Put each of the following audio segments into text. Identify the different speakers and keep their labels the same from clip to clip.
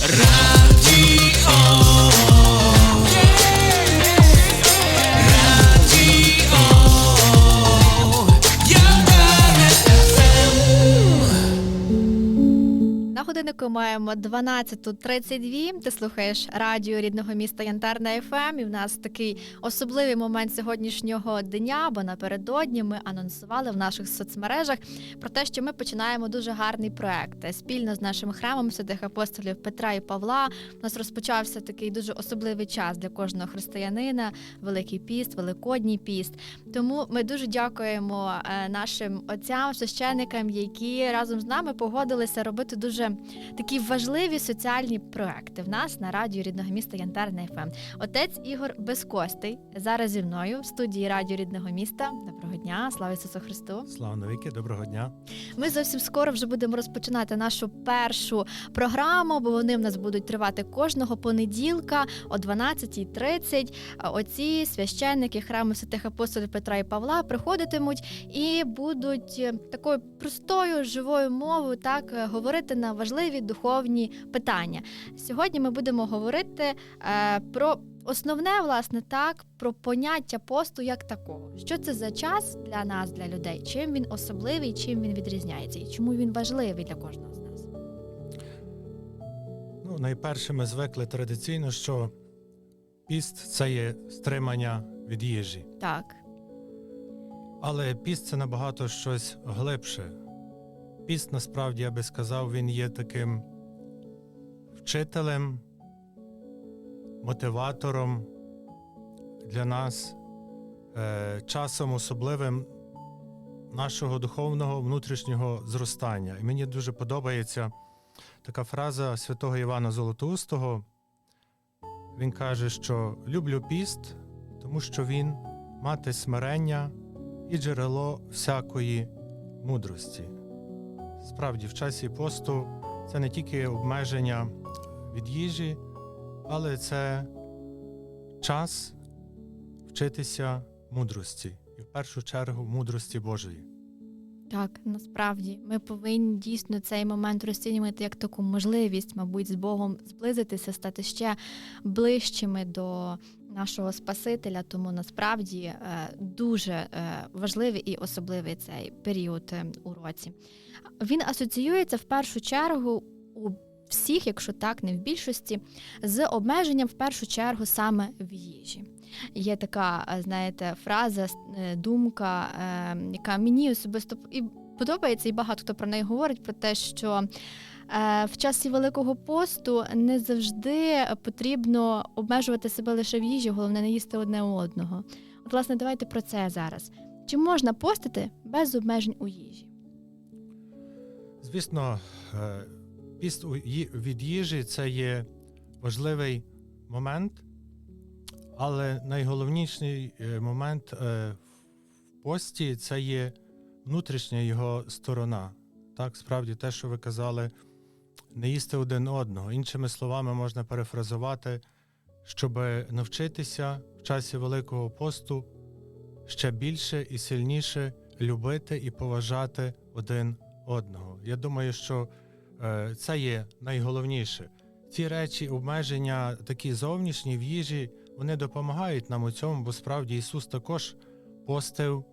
Speaker 1: На годиннику маємо 12.32. Ти слухаєш радіо рідного міста Янтарна ФМ. І в нас такий особливий момент сьогоднішнього дня, бо напередодні ми анонсували в наших соцмережах про те, що ми починаємо дуже гарний проект спільно з нашим храмом святих апостолів Петра і Павла. У нас розпочався такий дуже особливий час для кожного християнина. Великий піст, Великодній піст. Тому ми дуже дякуємо е, нашим отцям, священникам, які разом з нами погодилися робити дуже такі важливі соціальні проекти в нас на радіо рідного міста Янтарна ФМ. Отець Ігор Безкостий зараз зі мною в студії радіо рідного міста. Доброго дня, слава Ісусу Христу!
Speaker 2: Слава навіки, доброго дня.
Speaker 1: Ми зовсім скоро вже будемо розпочинати нашу першу програму, бо вони в нас будуть тривати кожного понеділка о 12.30. Оці священники храму святих апостолів Петра і Павла приходитимуть і будуть такою простою живою мовою так говорити на важливі духовні питання. Сьогодні ми будемо говорити е, про. Основне, власне, так, про поняття посту як такого. Що це за час для нас, для людей? Чим він особливий, чим він відрізняється, і чому він важливий для кожного з нас?
Speaker 2: Ну, найперше, ми звикли традиційно, що піст це є стримання від їжі.
Speaker 1: Так,
Speaker 2: Але піст це набагато щось глибше. Піст, насправді, я би сказав, він є таким вчителем, мотиватором для нас, е, часом особливим нашого духовного внутрішнього зростання. І мені дуже подобається така фраза святого Івана Золотоустого. Він каже, що люблю піст, тому що він мати смирення і джерело всякої мудрості. Справді, в часі посту це не тільки обмеження від їжі, але це час вчитися мудрості, і в першу чергу мудрості Божої.
Speaker 1: так, насправді ми повинні дійсно цей момент розцінювати як таку можливість, мабуть, з Богом зблизитися, стати ще ближчими до нашого Спасителя. Тому насправді е, дуже е, важливий і особливий цей період е, у році. Він асоціюється в першу чергу у всіх, якщо так, не в більшості, з обмеженням в першу чергу саме в їжі. Є така, знаєте, фраза, думка, яка мені особисто і подобається, і багато хто про неї говорить, про те, що е, в часі Великого посту не завжди потрібно обмежувати себе лише в їжі, головне не їсти одне у одного. От, власне, давайте про це зараз. Чи можна постити без обмежень у їжі?
Speaker 2: Звісно, е, піст від їжі це є важливий момент, але найголовніший е, момент в пості це є внутрішня його сторона. Так, справді, те, що ви казали, не їсти один одного. Іншими словами, можна перефразувати, щоб навчитися в часі Великого посту ще більше і сильніше любити і поважати один одного. Я думаю, що е, це є найголовніше. Ці речі, обмеження, такі зовнішні в їжі, вони допомагають нам у цьому, бо справді Ісус також постив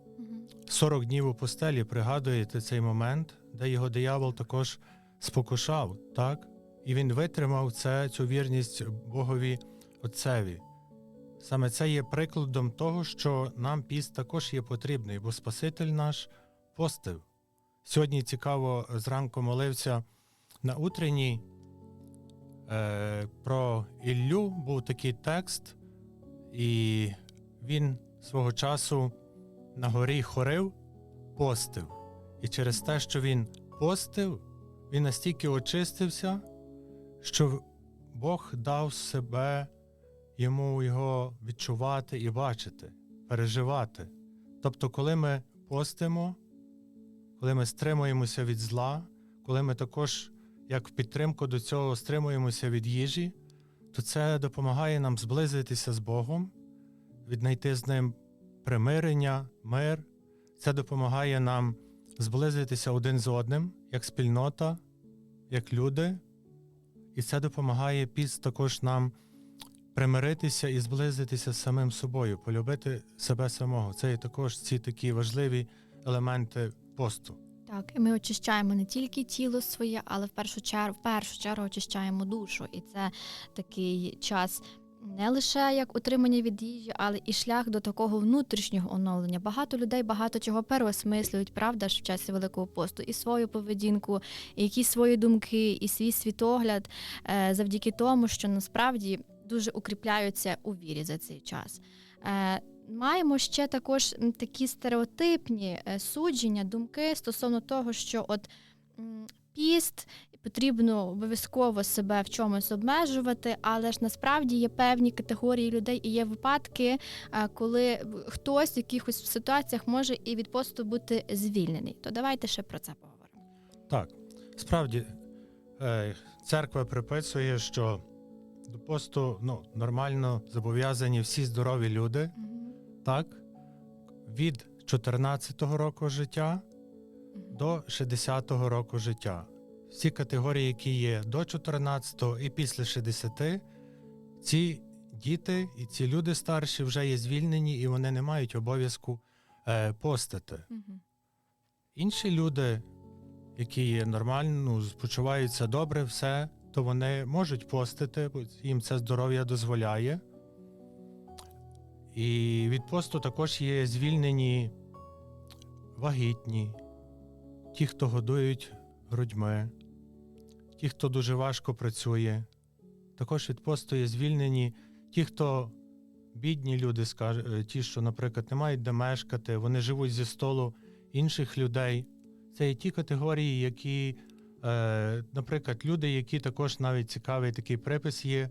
Speaker 2: 40 днів у постелі. Пригадуєте цей момент, де його диявол також спокушав, так? І він витримав це, цю вірність Богові Отцеві. Саме це є прикладом того, що нам піст також є потрібний, бо Спаситель наш постив. Сьогодні цікаво зранку молився на утренній е, про Іллю був такий текст, і він свого часу на горі хорив, постив. І через те, що він постив, він настільки очистився, що Бог дав себе йому його відчувати і бачити, переживати. Тобто, коли ми постимо, коли ми стримуємося від зла, коли ми також, як в підтримку до цього, стримуємося від їжі, то це допомагає нам зблизитися з Богом, віднайти з ним примирення, мир. Це допомагає нам зблизитися один з одним, як спільнота, як люди. І це допомагає піст також нам примиритися і зблизитися з самим собою, полюбити себе самого. Це є також ці такі важливі елементи посту.
Speaker 1: Так, і ми очищаємо не тільки тіло своє, але в першу чергу, в першу чергу очищаємо душу. І це такий час не лише як утримання від їжі, але і шлях до такого внутрішнього оновлення. Багато людей багато чого переосмислюють, правда ж в часі Великого посту, і свою поведінку, і якісь свої думки, і свій світогляд е, завдяки тому, що насправді дуже укріпляються у вірі за цей час. Е, Маємо ще також такі стереотипні е, судження, думки стосовно того, що от піст потрібно обов'язково себе в чомусь обмежувати, але ж насправді є певні категорії людей і є випадки, е, коли хтось в якихось ситуаціях може і від посту бути звільнений. То давайте ще про це поговоримо.
Speaker 2: Так, справді, е, церква приписує, що до посту ну, нормально зобов'язані всі здорові люди, так, від 14-го року життя до 60-го року життя. Всі категорії, які є до 14-го і після 60, ці діти і ці люди старші вже є звільнені і вони не мають обов'язку е, постити. Інші люди, які є нормально, ну, почуваються добре, все, то вони можуть постити, бо їм це здоров'я дозволяє. І від посту також є звільнені вагітні, ті, хто годують грудьми, ті, хто дуже важко працює. Також від посту є звільнені ті, хто бідні люди, е, ті, що, наприклад, не мають де мешкати, вони живуть зі столу інших людей. Це є ті категорії, які, е, наприклад, люди, які також навіть цікавий такий припис є,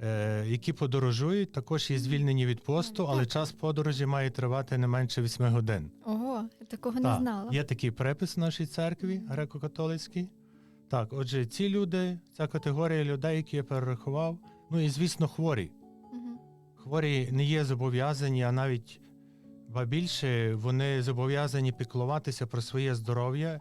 Speaker 2: е, які подорожують, також є звільнені від посту, але час подорожі має тривати не менше 8 годин.
Speaker 1: Ого, я такого не знала.
Speaker 2: Є такий припис в нашій церкві греко-католицькій. Так, отже, ці люди, ця категорія людей, які я перерахував, ну і звісно, хворі.
Speaker 1: Мгм.
Speaker 2: Хворі не є зобов'язані, а навіть ба більше вони зобов'язані піклуватися про своє здоров'я,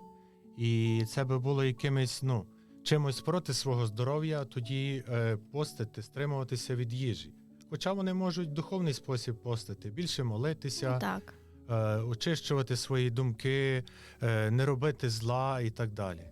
Speaker 2: і це би було якимось ну, чимось проти свого здоров'я, тоді е, постити, стримуватися від їжі. Хоча вони можуть в духовний спосіб постити, більше молитися,
Speaker 1: Так.
Speaker 2: е, очищувати свої думки, е, не робити зла і так далі.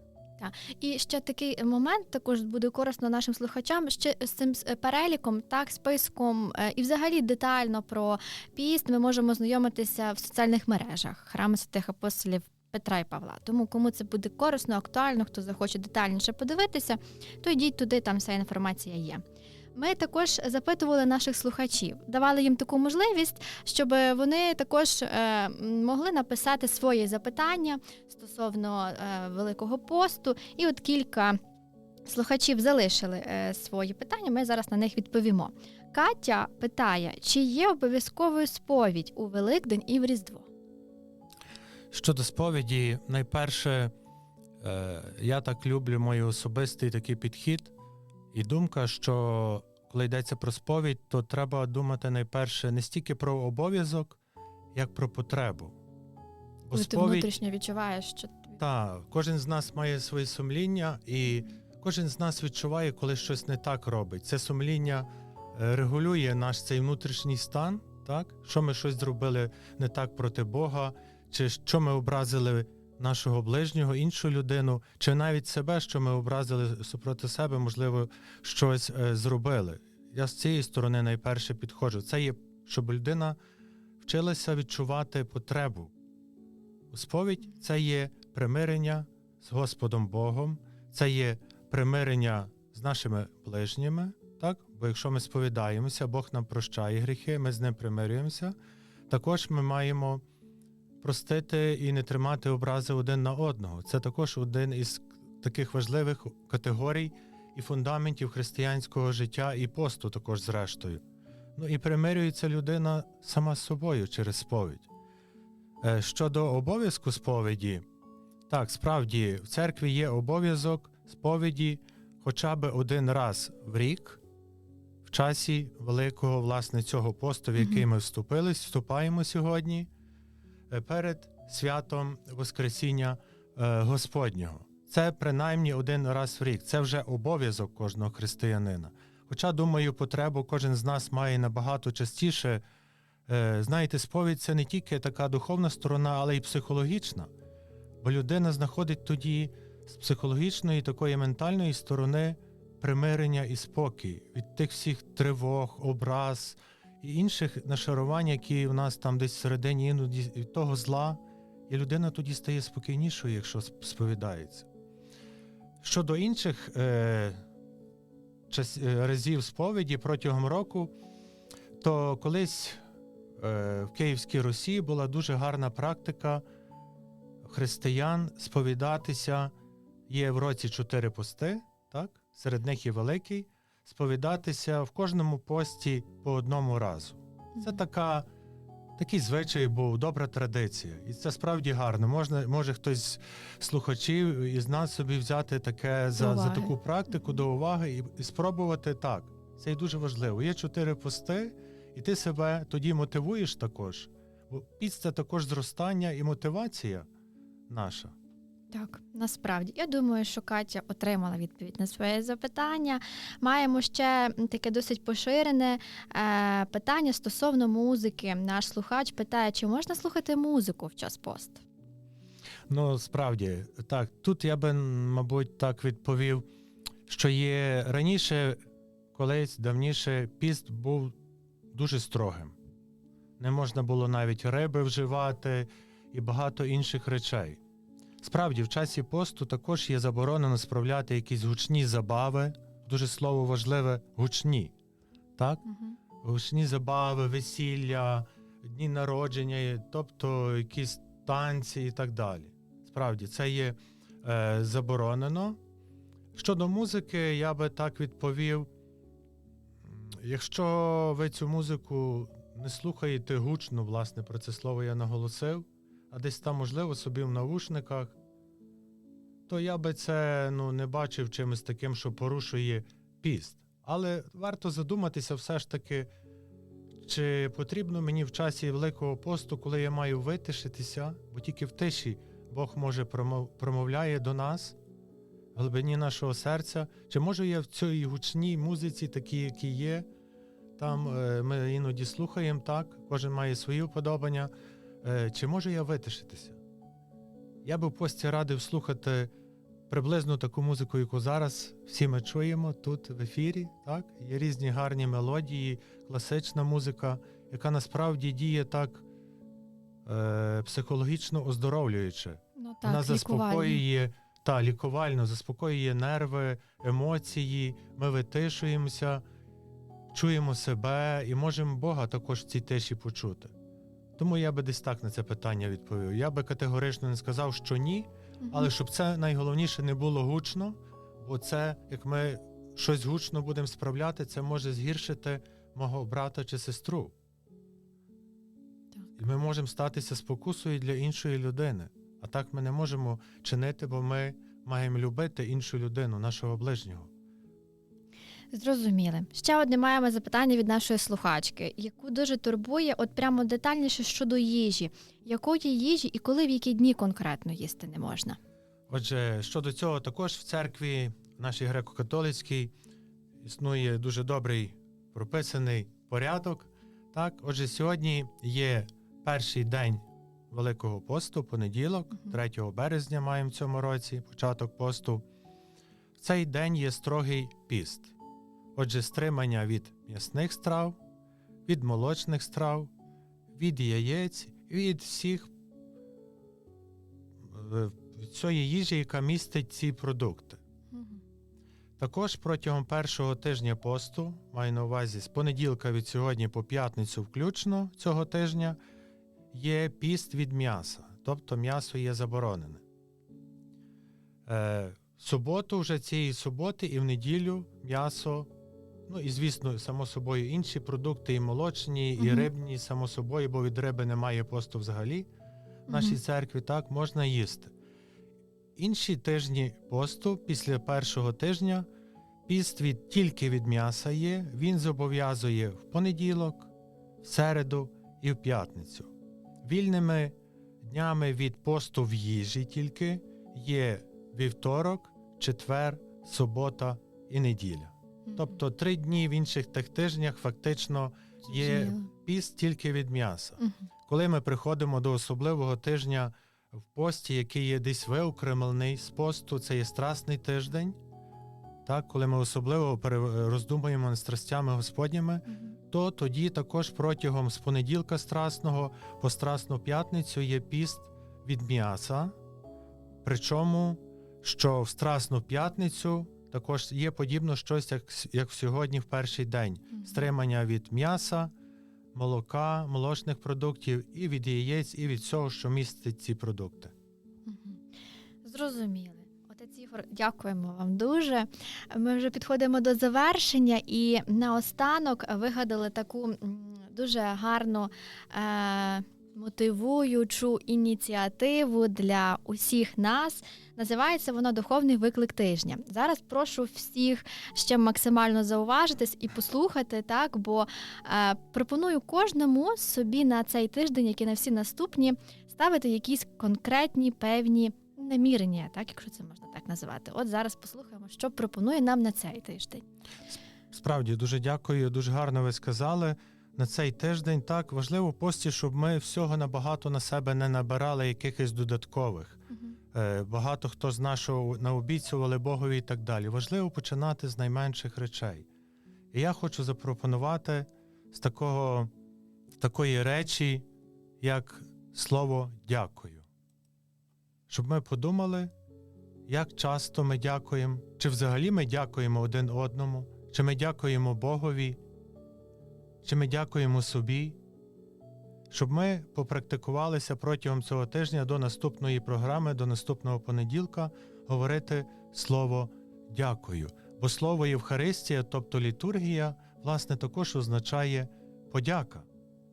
Speaker 1: І ще такий момент також буде корисно нашим слухачам. Ще з цим переліком, так, списком е, і взагалі детально про піст ми можемо знайомитися в соціальних мережах храми святих апостолів. Петра і Павла. Тому кому це буде корисно, актуально, хто захоче детальніше подивитися, то йдіть туди, там вся інформація є. Ми також запитували наших слухачів, давали їм таку можливість, щоб вони також е, могли написати свої запитання стосовно е, Великого посту. І от кілька слухачів залишили е, свої питання. Ми зараз на них відповімо. Катя питає, чи є обов'язковою сповідь у Великдень і в Різдво?
Speaker 2: Щодо сповіді, найперше, я так люблю мій особистий такий підхід і думка, що коли йдеться про сповідь, то треба думати найперше не стільки про обов'язок, як про потребу. Бо
Speaker 1: Коли ти внутрішньо відчуваєш, що тобі-
Speaker 2: та, кожен з нас має свої сумління, і кожен з нас відчуває, коли щось не так робить. Це сумління е, регулює наш цей внутрішній стан, так? що ми щось зробили не так проти Бога, чи що ми образили нашого ближнього, іншу людину, чи навіть себе, що ми образили супроти себе, можливо, щось е, зробили. Я з цієї сторони найперше підходжу. Це є, щоб людина вчилася відчувати потребу. Сповідь це є примирення з Господом Богом, це є примирення з нашими ближніми. Так? Бо якщо ми сповідаємося, Бог нам прощає гріхи, ми з ним примирюємося. Також ми маємо простити і не тримати образи один на одного. Це також один із таких важливих категорій і фундаментів християнського життя і посту, також зрештою. Ну і примирюється людина сама з собою через сповідь. Е, Щодо обов'язку сповіді, так, справді в церкві є обов'язок сповіді хоча б один раз в рік, в часі великого власне цього посту, в який ми вступили, вступаємо сьогодні, перед святом Воскресіння е, Господнього. Це принаймні один раз в рік. Це вже обов'язок кожного християнина. Хоча, думаю, потребу кожен з нас має набагато частіше. Е, Знаєте, сповідь це не тільки така духовна сторона, але й психологічна. Бо людина знаходить тоді з психологічної такої ментальної сторони примирення і спокій від тих всіх тривог, образ і інших нашарувань, які в нас там десь всередині іноді того зла, і людина тоді стає спокійнішою, якщо сповідається. Щодо інших е, е, разів сповіді протягом року, то колись е, в Київській Русі була дуже гарна практика християн сповідатися. Є в році чотири пости, так? серед них є великий, сповідатися в кожному пості по одному разу. Це така, такий звичай був, добра традиція. І це справді гарно. Можна, може хтось з слухачів із нас собі взяти таке за, за таку практику до уваги і, і спробувати так. Це і дуже важливо. Є чотири пости, і ти себе тоді мотивуєш також. Бо піст це також зростання і мотивація наша.
Speaker 1: Так, насправді я думаю, що Катя отримала відповідь на своє запитання. Маємо ще таке досить поширене е, питання стосовно музики. Наш слухач питає, чи можна слухати музику в час посту?
Speaker 2: Ну, справді, так, тут я би, мабуть, так відповів, що є раніше, колись давніше, піст був дуже строгим. Не можна було навіть риби вживати і багато інших речей. Справді, в часі посту також є заборонено справляти якісь гучні забави, дуже слово важливе гучні. Так?
Speaker 1: Угу.
Speaker 2: гучні забави, весілля, дні народження, тобто якісь танці і так далі. Справді, це є е, заборонено. Щодо музики, я би так відповів: якщо ви цю музику не слухаєте гучно, власне, про це слово я наголосив, а десь там, можливо, собі в навушниках, то я би це ну, не бачив чимось таким, що порушує піст. Але варто задуматися все ж таки, чи потрібно мені в часі Великого посту, коли я маю витишитися, бо тільки в тиші Бог може промовляє до нас, в глибині нашого серця. Чи можу я в цій гучній музиці, такі, які є, там е, ми іноді слухаємо так, кожен має свої вподобання. Е, Чи можу я витишитися? Я би в пості радив слухати приблизно таку музику, яку зараз всі ми чуємо тут в ефірі. Так? Є різні гарні мелодії, класична музика, яка насправді діє так е, психологічно оздоровлююче.
Speaker 1: Ну так,
Speaker 2: Вона заспокоює та лікувально, заспокоює нерви, емоції. Ми витишуємося, чуємо себе і можемо Бога також в цій тиші почути. Тому я би десь так на це питання відповів. Я би категорично не сказав, що ні, але щоб це найголовніше не було гучно, бо це, як ми щось гучно будемо справляти, це може згіршити мого брата чи сестру.
Speaker 1: Так.
Speaker 2: І ми можемо статися спокусою для іншої людини. А так ми не можемо чинити, бо ми маємо любити іншу людину, нашого ближнього.
Speaker 1: Зрозуміли. Ще одне маємо запитання від нашої слухачки, яку дуже турбує, от прямо детальніше щодо їжі. Якої їжі і коли в які дні конкретно їсти не можна?
Speaker 2: Отже, щодо цього, також в церкві нашій греко-католицькій існує дуже добрий прописаний порядок. Так, отже, сьогодні є перший день Великого посту, понеділок,
Speaker 1: Мгм.
Speaker 2: 3 березня маємо в цьому році, початок посту. В цей день є строгий піст. Отже, стримання від м'ясних страв, від молочних страв, від яєць, від всіх е, від цієї їжі, яка містить ці продукти. Також протягом першого тижня посту, маю на увазі з понеділка від сьогодні по п'ятницю включно цього тижня, є піст від м'яса, тобто м'ясо є заборонене. Е, в суботу, вже цієї суботи і в неділю м'ясо, ну і звісно, само собою інші продукти, і молочні, і рибні, само собою, бо від риби немає посту взагалі в нашій церкві, так, можна їсти. Інші тижні посту після першого тижня піст від тільки від м'яса є. Він зобов'язує в понеділок, в середу і в п'ятницю. Вільними днями від посту в їжі тільки є вівторок, четвер, субота і неділя. Тобто три дні в інших тих тижнях фактично є піст тільки від м'яса. Коли ми приходимо до особливого тижня в пості, який є десь виокремлений з посту, це є страсний тиждень. Так, коли ми особливо роздумуємо над страстями Господніми, то тоді також протягом з понеділка страсного по страсну п'ятницю є піст від м'яса. Причому, що в страсну п'ятницю також є подібно щось, як, як сьогодні в перший день стримання від м'яса, молока, молочних продуктів і від яєць, і від всього, що містить ці продукти.
Speaker 1: Мгм. Зрозуміли. Отець Ігор, дякуємо вам дуже. Ми вже підходимо до завершення, і наостанок вигадали таку дуже гарну е, мотивуючу ініціативу для усіх нас. Називається воно Духовний виклик тижня. Зараз прошу всіх ще максимально зауважитись і послухати, так, бо е, пропоную кожному собі на цей тиждень, як і на всі наступні, ставити якісь конкретні певні намірення, так, якщо це можна так називати. От зараз послухаємо, що пропонує нам на цей тиждень.
Speaker 2: Справді дуже дякую, дуже гарно ви сказали. На цей тиждень так важливо в пості, щоб ми всього набагато на себе не набирали якихось додаткових. Е, Багато хто з нашого наобіцювали Богові і так далі. Важливо починати з найменших речей. І я хочу запропонувати з такого, з такої речі, як слово дякую. Щоб ми подумали, як часто ми дякуємо, чи взагалі ми дякуємо один одному, чи ми дякуємо Богові, чи ми дякуємо собі, щоб ми попрактикувалися протягом цього тижня до наступної програми, до наступного понеділка, говорити слово дякую. Бо слово Євхаристія, тобто літургія, власне, також означає подяка.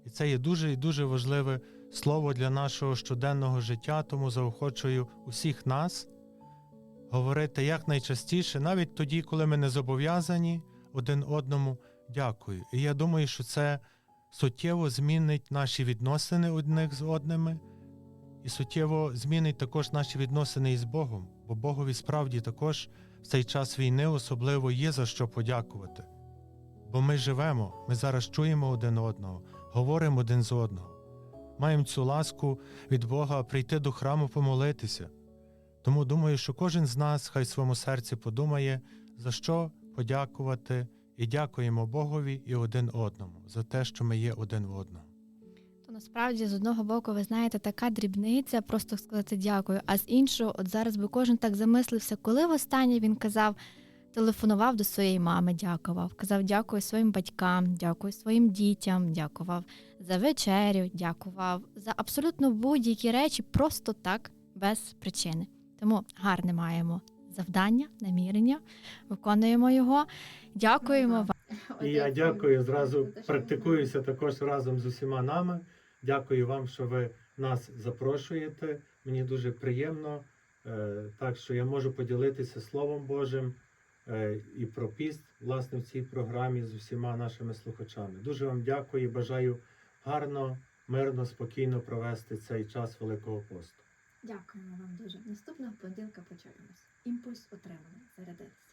Speaker 2: І це є дуже і дуже важливе слово для нашого щоденного життя, тому заохочую усіх нас говорити якнайчастіше, навіть тоді, коли ми не зобов'язані один одному дякую. І я думаю, що це суттєво змінить наші відносини одних з одними, і суттєво змінить також наші відносини із Богом, бо Богові справді також в цей час війни особливо є за що подякувати. Бо ми живемо, ми зараз чуємо один одного, говоримо один з одного. Маємо цю ласку від Бога прийти до храму помолитися. Тому думаю, що кожен з нас хай в своєму серці подумає, за що подякувати, і дякуємо Богові і один одному за те, що ми є один в одному.
Speaker 1: То насправді з одного боку, ви знаєте, така дрібниця, просто сказати дякую. А з іншого, от зараз би кожен так замислився, коли востаннє він казав, телефонував до своєї мами, дякував, казав дякую своїм батькам, дякую своїм дітям, дякував за вечерю, дякував за абсолютно будь-які речі, просто так, без причини. Тому гарне маємо завдання, намірення, виконуємо його. Дякуємо вам.
Speaker 2: І я дякую зразу, практикуюся також разом з усіма нами. Дякую вам, що ви нас запрошуєте. Мені дуже приємно, е, так що я можу поділитися Словом Божим е, і про піст, власне, в цій програмі з усіма нашими слухачами. Дуже вам дякую і бажаю гарно, мирно, спокійно провести цей час Великого посту.
Speaker 1: Дякуємо вам дуже. Наступного понеділка почуємось. Імпульс отриманий. Зарядитися.